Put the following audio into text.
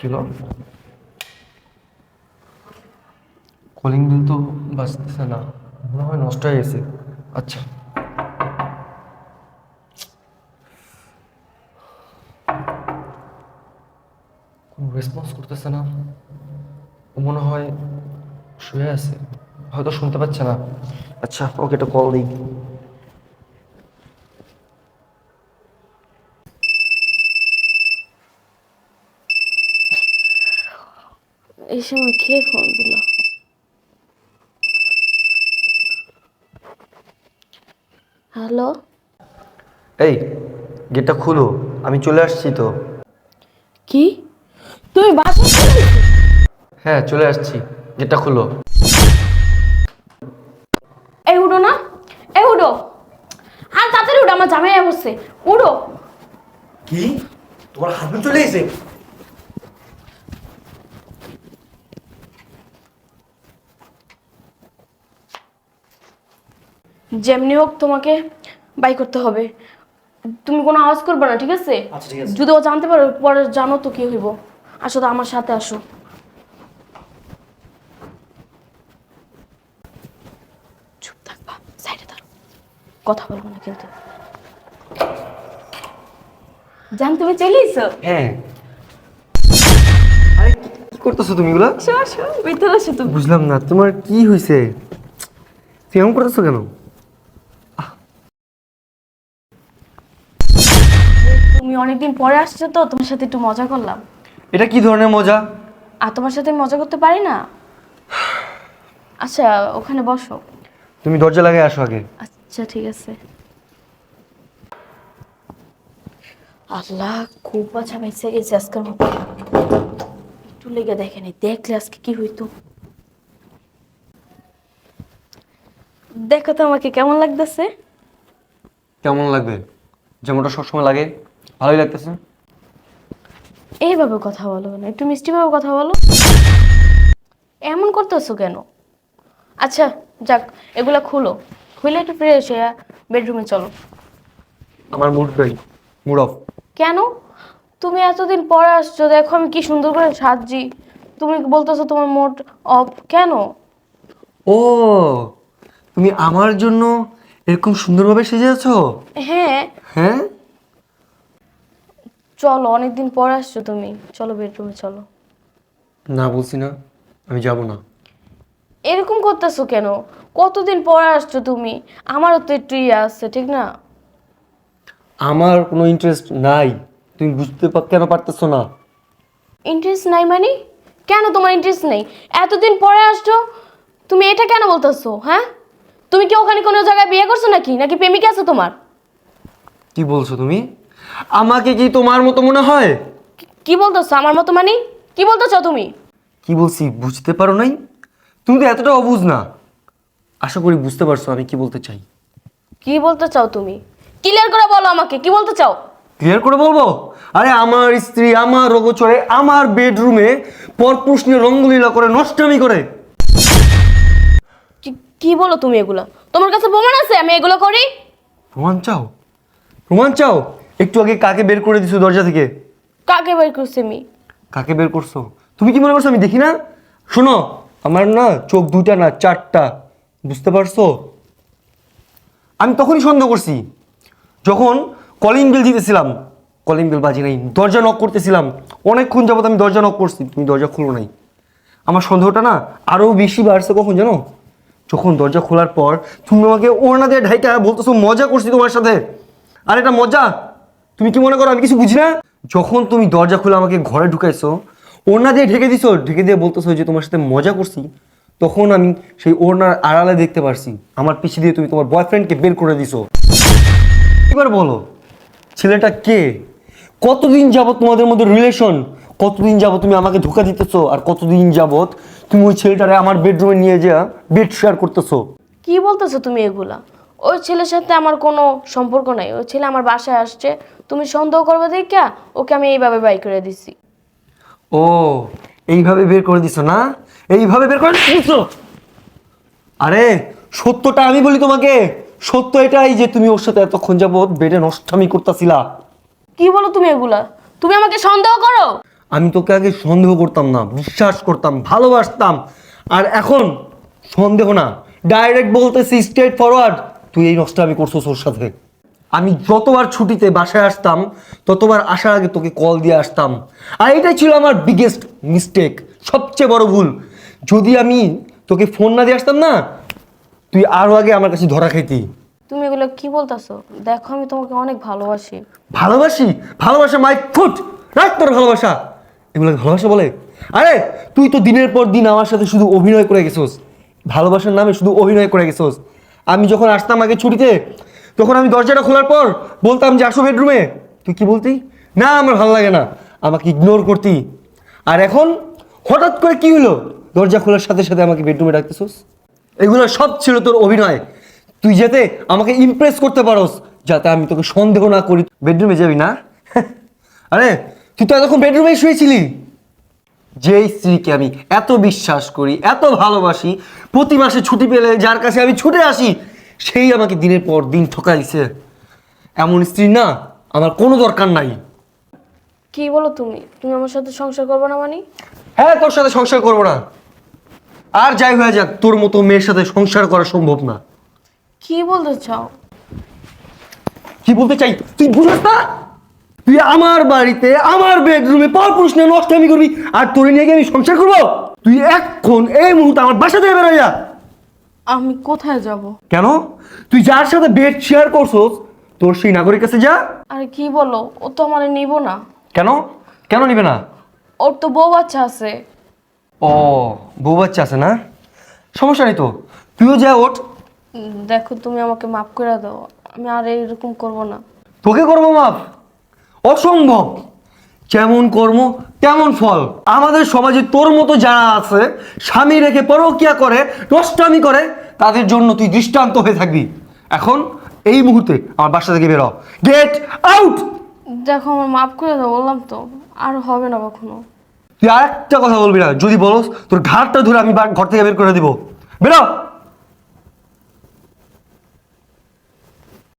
Kilo calling বিল তো বাজতেছে না, মনে হয় নষ্ট হয়ে গেছে। আচ্ছা। কোনো রেসপন্স করতেছে না। ও মনে হয় শুয়ে আছে, হয়তো শুনতে পাচ্ছে না। আচ্ছা ওকে একটা কল দিই। এই সময় কে ফোন দিল? হ্যালো? এই গেটটা খুলো আমি চলে আসছি তো। কি? তুমি বাসা হ্যাঁ চলে আসছি গেটটা খুলো। এই উঠো না এই উঠো। আর তাড়াতাড়ি উঠো আমার জামাই বসছে উঠো। কি? তোমার হাজবেন্ড চলে এসে যেমনি হোক তোমাকে বাই করতে হবে। তুমি কোনো আওয়াজ করবে না ঠিক আছে? আচ্ছা, ঠিক আছে। যদি ও জানতে পারো পরে জানো তো কি হইব। আসো তো আমার সাথে আসো। চুপ থাকবা সাইডে দাঁড়ো কথা বলব না কিন্তু। জান তুমি চলে এসো। হ্যাঁ। আরে কি- করতেছো তুমি এগুলা? আসো আসো ভিতরে আসো তুমি। বুঝলাম না তোমার কি হয়েছে তুমি এমন করতেছো কেন? অনেকদিন পরে আসছো তো তোমার সাথে একটু মজা করলাম। এটা কি ধরনের মজা? আর তোমার সাথে মজা করতে পারি না? আচ্ছা ওখানে বসো। তুমি দরজা লাগিয়ে আসো আগে। আচ্ছা ঠিক আছে। আল্লাহ খুব বাছা বাইসে গেছে আজকের মতো। একটু লেগে দেখে নি দেখলে আজকে কি হইতো? দেখো তো আমাকে কেমন লাগতেছে? কেমন লাগবে? যেমনটা সবসময় লাগে। ভালোই লাগতেছে। এইভাবে কথা বলো না একটু মিষ্টিভাবে কথা বলো। এমন করতেছো কেন? আচ্ছা যাক এগুলা খুলো। খুলে একটু ফ্রেশ হয়ে বেডরুমে চলো। আমার মুড নাই মুড অফ কেন? তুমি এতদিন পরে আসছো দেখো আমি কি সুন্দর করে সাজছি। তুমি বলতেছো তোমার মুড অফ কেন? ও তুমি আমার জন্য এরকম সুন্দরভাবে সেজে আছো হ্যাঁ। হ্যাঁ? চলো অনেকদিন পরে আসছো তুমি। চলো বেডরুমে চলো। না বলছি না আমি যাব না। এরকম করতেছো কেন? কতদিন পরে আসছো তুমি? আমারও তো একটু ইয়ে আসছে ঠিক না? আমার কোনো ইন্টারেস্ট নাই। তুমি বুঝতে পা- কেন পারতেছো না? ইন্টারেস্ট নাই মানে? কেন তোমার ইন্টারেস্ট নেই? এতদিন পরে আসছো তুমি এটা কেন বলতেছো হ্যাঁ? তুমি কি ওখানে কোনো জায়গায় বিয়ে করছ নাকি? নাকি প্রেমিকা আছে তোমার? কি বলছো তুমি? আমাকে কি তোমার মতো মনে হয়? কি- বলতেছো? আমার মতো মানে? কি বলতেছো তুমি? কি বলছি বুঝতে পারো নাই? তুমি তো এতটা অবুঝ না। আশা করি বুঝতে পারছ আমি কি বলতে চাই। কি বলতে চাও তুমি? ক্লিয়ার করে বলো আমাকে কি বলতে চাও? ক্লিয়ার করে বলব? আরে আমার স্ত্রী আমার রোগচরে আমার বেডরুমে পরপুষ নিয়ে রঙ্গলীলা করে নষ্টামি করে। কি- কি বলো তুমি এগুলো? তোমার কাছে প্রমাণ আছে আমি এগুলো করি? প্রমাণ চাও? প্রমাণ চাও? একটু আগে কাকে বের করে দিছো দরজা থেকে? কাকে বের করছি আমি কাকে বের করছ? তুমি কি মনে করছ আমি দেখি না? শোনো আমার না চোখ দুটা না চারটা বুঝতে পারছ? আমি তখনই সন্দেহ করছি যখন কলিং বিল দিতেছিলাম। কলিং বিল বাজি নাই দরজা নক করতেছিলাম। অনেকক্ষণ যাবত আমি দরজা নক করছি তুমি দরজা খুলো নাই। আমার সন্দেহটা না আরও বেশি বাড়ছে কখন জানো? যখন দরজা খোলার পর তুমি আমাকে ওড়না দিয়ে ঢাইকা বলতেছো মজা করছি তোমার সাথে। আর এটা মজা? তুমি কি মনে করো আমি কিছু বুঝি না? যখন তুমি দরজা খুলে আমাকে ঘরে ঢুকাইছো, ওড়না দিয়ে ঢেকে দিছো, ঢেকে দিয়ে বলতেছো যে তোমার সাথে মজা করছি, তখন আমি সেই ওড়নার আড়ালে দেখতে পারছি। আমার পিছিয়ে দিয়ে তুমি তোমার বয়ফ্রেন্ডকে বের করে দিছো। এবার বলো, ছেলেটা কে? কতদিন যাবত তোমাদের মধ্যে রিলেশন কতদিন যাবত তুমি আমাকে ধোকা দিতেছো? আর কতদিন যাবত তুমি ওই ছেলেটারে আমার বেডরুমে নিয়ে যা বেড শেয়ার করতেছো? কি বলতেছো তুমি এগুলা? ওই ছেলের সাথে আমার কোনো সম্পর্ক নাই। ওই ছেলে আমার বাসায় আসছে। তুমি সন্দেহ করবে দেখা ওকে আমি এইভাবে বাই করে দিছি। ও এইভাবে বের করে দিছো না? এইভাবে বের করে দিছো? আরে সত্যটা আমি বলি তোমাকে। সত্য এটাই যে তুমি ওর সাথে এতক্ষণ যাবত বেডে নষ্টামি করতেছিলা। কি বলো তুমি এগুলা? তুমি আমাকে সন্দেহ করো? আমি তোকে আগে সন্দেহ করতাম না বিশ্বাস করতাম ভালোবাসতাম। আর এখন সন্দেহ না ডাইরেক্ট বলতেছি স্ট্রেট ফরওয়ার্ড তুই এই নষ্ট আমি করছ ওর সাথে। আমি যতবার ছুটিতে বাসায় আসতাম ততবার আসার আগে তোকে কল দিয়ে আসতাম। আর এটাই ছিল আমার বিগেস্ট মিস্টেক সবচেয়ে বড় ভুল। যদি আমি তোকে ফোন না দিয়ে আসতাম না তুই আরও আগে আমার কাছে ধরা খাইতি তুমি এগুলো কি বলতেছো? দেখো আমি তোমাকে অনেক ভালোবাসি। ভালোবাসি? ভালোবাসা মাই ফুট রাখ তোর ভালোবাসা। এগুলো ভালোবাসা বলে? আরে তুই তো দিনের পর দিন আমার সাথে শুধু অভিনয় করে গেছোস। ভালোবাসার নামে শুধু অভিনয় করে গেছোস। আমি যখন আসতাম আগে ছুটিতে, তখন আমি দরজাটা খোলার পর বলতাম যে আসো বেডরুমে তুই কি বলতি? না, আমার ভালো লাগে না। আমাকে ইগনোর করতি। আর এখন হঠাৎ করে কি হলো দরজা খোলার সাথে সাথে আমাকে বেডরুমে ডাকতেছোস। এগুলো সব ছিল তোর অভিনয়। তুই যাতে আমাকে ইমপ্রেস করতে পারোস, যাতে আমি তোকে সন্দেহ না করি। বেডরুমে যাবি না? আরে, তুই তো এতক্ষণ বেডরুমে শুয়েছিলি। যে স্ত্রীকে আমি এত বিশ্বাস করি এত ভালোবাসি প্রতি মাসে ছুটি পেলে যার কাছে আমি ছুটে আসি সেই আমাকে দিনের পর দিন ঠকাইছে। এমন স্ত্রী না আমার কোনো দরকার নাই। কি বলো তুমি? তুমি আমার সাথে সংসার করবে না মানে? হ্যাঁ তোর সাথে সংসার করব না। আর যাই হয়ে যাক তোর মতো মেয়ের সাথে সংসার করা সম্ভব না। কি বলতে চাও? কি বলতে চাই? তুই বুঝস না? তুই আমার বাড়িতে আমার বেডরুমে পর পুরুষ নিয়ে নষ্টামি করবি আর তোর নিয়ে গিয়ে আমি সংসার করব? তুই এখন এই মুহূর্তে আমার বাসা থেকে বেরোয় যা। আমি কোথায় যাব? কেন? তুই যার সাথে বেড শেয়ার করছোস তোর সেই নাগরিক কাছে যা। আরে কি বলো ও তো আমার নিব না। কেন? কেন নিবে না? ওর তো বউ বাচ্চা আছে। ও বউ বাচ্চা আছে না? সমস্যা নেই তো। তুইও যা ওঠ। দেখো তুমি আমাকে মাফ করে দাও। আমি আর এরকম করব না। তোকে করব মাপ অসম্ভব। যেমন কর্ম তেমন ফল। আমাদের সমাজে তোর মতো যারা আছে স্বামী রেখে পরকিয়া করে নষ্টামি করে তাদের জন্য তুই দৃষ্টান্ত হয়ে থাকবি। এখন এই মুহূর্তে আমার বাসা থেকে বেরো। গেট আউট দেখো আমার মাফ করে দাও বললাম তো। আর হবে না কখনো। তুই আর একটা কথা বলবি না। যদি বলস তোর ঘাটটা ধরে আমি ঘর থেকে বের করে দিব। বেরো!